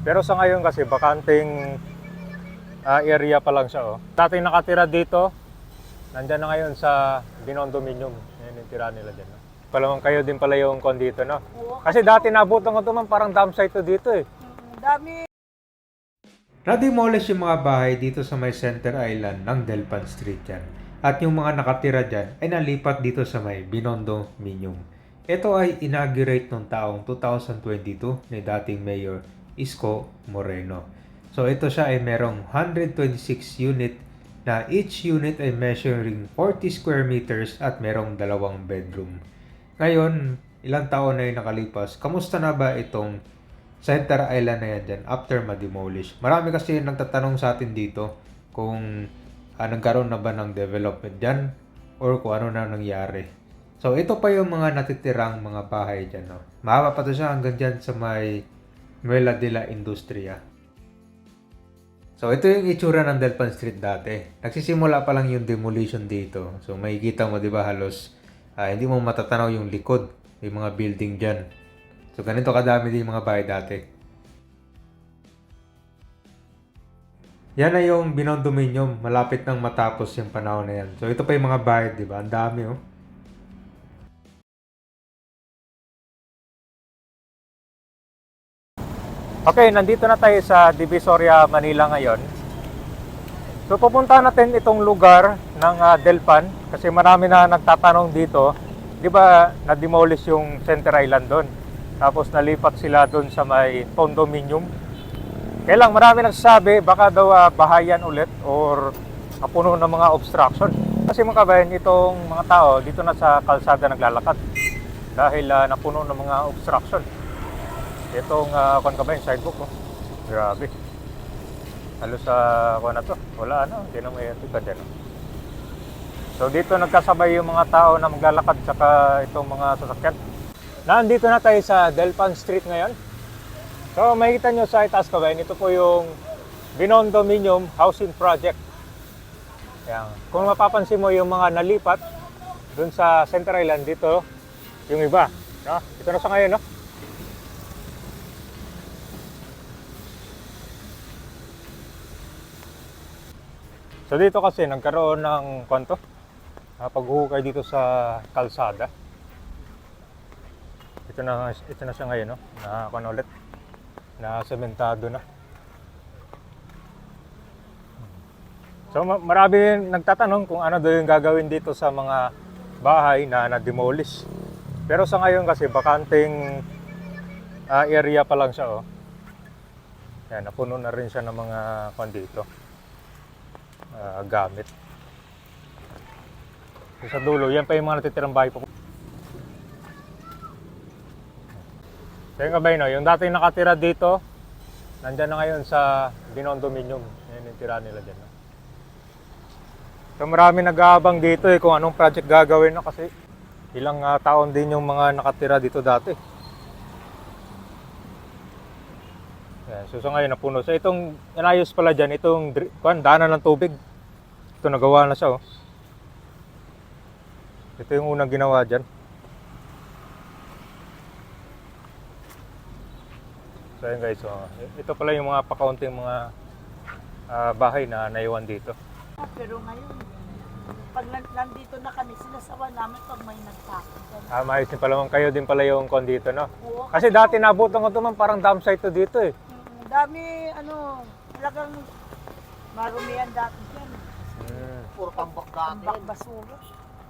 Pero sa ngayon kasi bakanting ah, area pa lang siya. Oh. Dati nakatira dito, nandyan na ngayon sa Binondominium. Yan yung tira nila dyan. No? Palamang kayo din pala yung kon dito, no? Kasi dati nabutan ko ito man parang dam site to dito eh. ang dami. Na-demolish yung mga bahay dito sa may Center Island ng Delpan Street yan. At yung mga nakatira dyan ay nalipat dito sa may Binondo Minium. Ito ay inaugurate noong taong 2022 ni dating Mayor Isko Moreno. So ito siya ay merong 126 unit na each unit ay measuring 40 square meters at merong dalawang bedroom. Ngayon, ilang taon na yung nakalipas, kamusta na ba itong Center Island na yan dyan after ma-demolish? Marami kasi nagtatanong sa atin dito kung ah, nagkaroon na ba ng development dyan or kung ano na nangyari. So, ito pa yung mga natitirang mga bahay dyan. No? Mahaba pa to siya hanggang dyan sa may Nuela de la Industria. So, ito yung itsura ng Delpan Street dati. Nagsisimula pa lang yung demolition dito. So, makikita mo, di ba, halos ah, hindi mo matatanaw yung likod. Yung mga building dyan. So, ganito kadami din yung mga bahay dati. Yan na yung binondominium. Malapit nang matapos yung panahon na yan. So, ito pa yung mga bahay, di ba? Ang dami, oh. Okay, nandito na tayo sa Divisoria, Manila ngayon. So pupunta natin itong lugar ng ah, Delpan kasi marami na nagtatanong dito. 'Di ba na-demolish yung Center Island doon? Tapos nalipat sila doon sa may condominium. Kaya lang marami nagsasabi baka daw ah, bahayan ulit or napuno ng mga obstruction. Kasi mga kabayan, itong mga tao dito na sa kalsada naglalakad dahil ah, napuno ng mga obstruction. Itong uh, kon ka yung sidewalk ko? Grabe. Halos sa uh, na to. Wala ano, hindi na may atipad ano. So dito nagkasabay yung mga tao na maglalakad saka itong mga sasakyan. Nandito na tayo sa Delpan Street ngayon. So makikita nyo sa itaas ka ba, ito po yung Binondominium Housing Project. Yan. Kung mapapansin mo yung mga nalipat dun sa Center Island dito, yung iba. No? Ito na sa ngayon, no? So dito kasi nagkaroon ng kwanto, uh, paghuhukay dito sa kalsada. Ito na ito na siya ngayon, no? Na kwan ulit. Na sementado na. So ma- marami nagtatanong kung ano daw yung gagawin dito sa mga bahay na na-demolish. Pero sa ngayon kasi bakanting ah, area pa lang siya, oh. Yan, napuno na rin siya ng mga kwan dito ah, gamit. So, sa dulo, yan pa yung mga natitirang bahay po. So yung kabay, no, yung dati nakatira dito, nandyan na ngayon sa Binondominium. Yan yung tira nila dyan. No? So marami nag-aabang dito eh kung anong project gagawin no kasi ilang ah, taon din yung mga nakatira dito dati. Yan, so sa ngayon napuno. So itong inayos pala dyan, itong kuwan, daanan ng tubig. Ito nagawa na siya oh. Ito yung unang ginawa dyan. So ayun guys, oh. ito pala yung mga pakaunting mga ah, bahay na naiwan dito. Ah, Pero ngayon, pag nan- nandito na kami, sinasawa namin pag may nagtakot. Ah, maayos din pala kayo din pala yung kon dito, no? Oo, Kasi dati nabutan ko ito man parang dam site to dito eh. Dami, ano, talagang marumihan dati dyan. Hmm. Puro tambak dati. basura.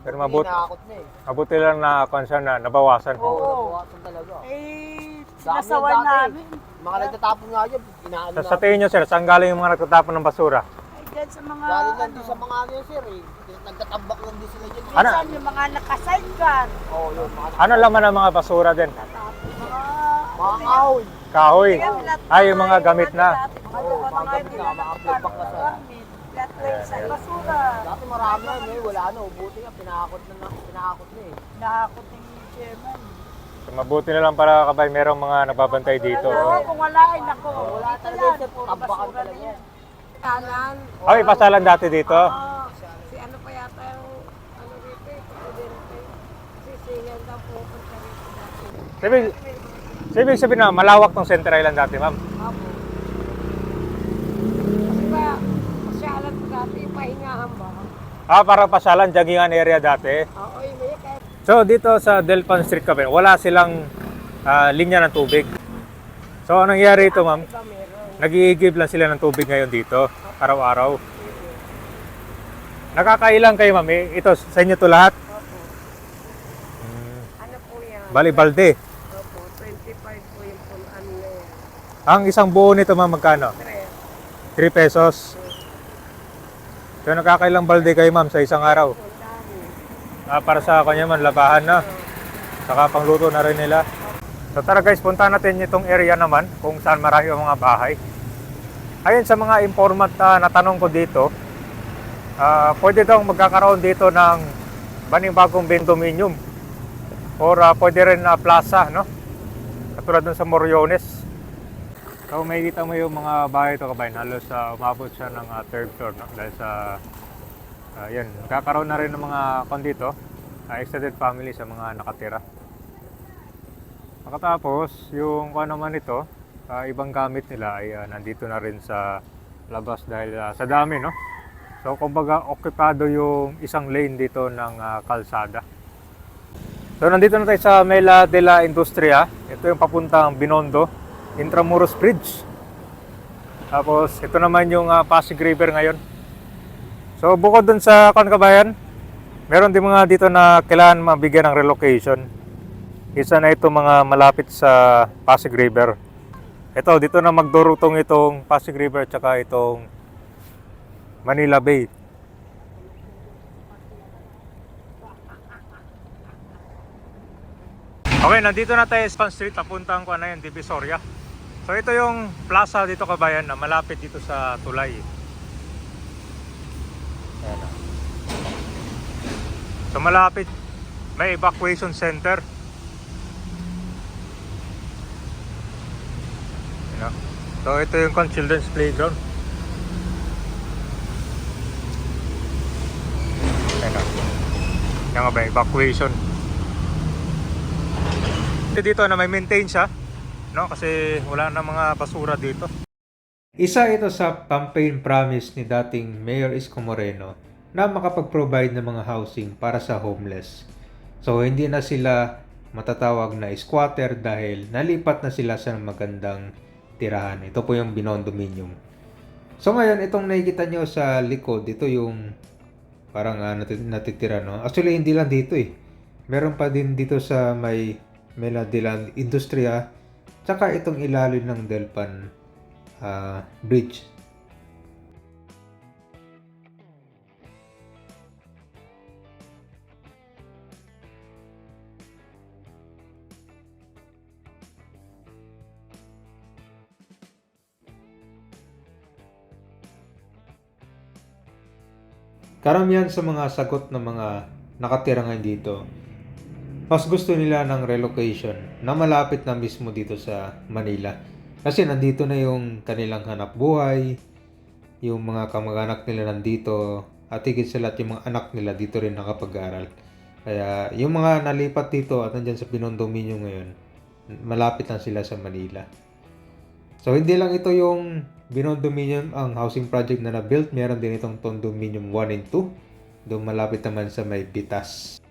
Pero mabut Tinakot na eh. mabuti lang na konsa na nabawasan. Oo. Oo. Nabuhasan talaga. Eh, Dami sinasawa dati. namin. Mga nagtatapon nga yun, inaano Sa, sa tingin nyo sir, saan galing yung mga nagtatapon ng basura? Ay, dyan sa mga, Galing lang ano, din sa mga ano yun, sir eh. Nagtatambak lang din sila dyan. Ano? minsan yung mga naka-sidecar. Oo, yun. Mga, Ano laman ng mga basura din? Kahoy. Kahoy. Ay, yung mga gamit na. Mga Oo, mga mga gamit na, mga na sa- sa basura. Dati marami yan eh. Wala na. Ubuti nga. Pinakot na, na- pinakot na eh. Nahakot ni chairman. So, mabuti na lang para kabay merong mga nagbabantay dito. Oo, kung wala ay nako. Wala talaga sir. puro basura na yan. Kanan. Ay, pasalan dati dito. Oo. si ano pa yata yung ano dito eh, presidente. Si Silan daw pupunta rito dati. Sabi, sabi sabi na malawak tong Center Island dati, ma'am. Apo. Kasi ba, pasyalan dati, pahingahan ba? Ah, para pasyalan, joggingan area dati. Oo, yun yun. Kahit So dito sa Delpan Street kami, wala silang ah, linya ng tubig. So anong nangyari ito ma'am? Nag-iigib lang sila ng tubig ngayon dito, araw-araw. Nakakailang kayo ma'am? Eh, Ito, sa inyo to lahat? Opo. Ano po yan? Bali, balde. Opo, 25 po yung punan na yan. Ang isang buo nito ma'am, magkano? Tres. 3 pesos. So nakakailang balde kayo ma'am sa isang araw? Ah, para sa kanya man, labahan na. Saka pangluto na rin nila. So tara guys, punta natin itong area naman kung saan marami ang mga bahay. Ayun sa mga informant na natanong ko dito, ah, pwede daw magkakaroon dito ng bagong condominium or ah, pwede rin na plaza, no? Katulad dun sa Moriones. So may kita mo yung mga bahay ito kabayan, halos sa umabot siya ng ah, third floor no? dahil sa Ah, yan, kakaroon na rin ng mga kon dito, ah, extended family sa mga nakatira. Pagkatapos, yung kung ano man ito, ah, ibang gamit nila ay ah, nandito na rin sa labas dahil ah, sa dami, no? So, kumbaga, okupado yung isang lane dito ng ah, kalsada. So, nandito na tayo sa Mela de la Industria. Ito yung papuntang Binondo, Intramuros Bridge. Tapos, ito naman yung ah, Pasig River ngayon. So bukod dun sa kon kabayan, meron din mga dito na kailangan mabigyan ng relocation. Isa na ito mga malapit sa Pasig River. Ito, dito na magdurutong itong Pasig River tsaka itong Manila Bay. Okay, nandito na tayo sa Street, papuntang ko na yung Divisoria. So ito yung plaza dito kabayan na malapit dito sa Tulay. Ayan. ah. So malapit, may evacuation center. Ah. So ito yung kung children's playground. Ayan. ah. Yan nga ba, evacuation. Ito dito na may maintain siya, no? Kasi wala na mga basura dito. Isa ito sa campaign promise ni dating Mayor Isko Moreno na makapag-provide ng mga housing para sa homeless. So hindi na sila matatawag na squatter dahil nalipat na sila sa magandang tirahan. Ito po yung binondominium. So ngayon, itong nakikita nyo sa likod, ito yung parang nati- natitira, no? Actually, hindi lang dito eh. Meron pa din dito sa may Mela de la Industria, tsaka itong ilalim ng Delpan ah, Bridge. Karamihan sa mga sagot ng mga nakatira ngayon dito, mas gusto nila ng relocation na malapit na mismo dito sa Manila. Kasi nandito na yung kanilang hanap buhay, yung mga kamag-anak nila nandito, at higit sa lahat yung mga anak nila dito rin nakapag-aral. Kaya yung mga nalipat dito at nandyan sa Pinondominio ngayon, malapit lang sila sa Manila. So hindi lang ito yung Binondominium ang housing project na na-built, meron din itong Condominium 1 and 2. Doon malapit naman sa may Bitas.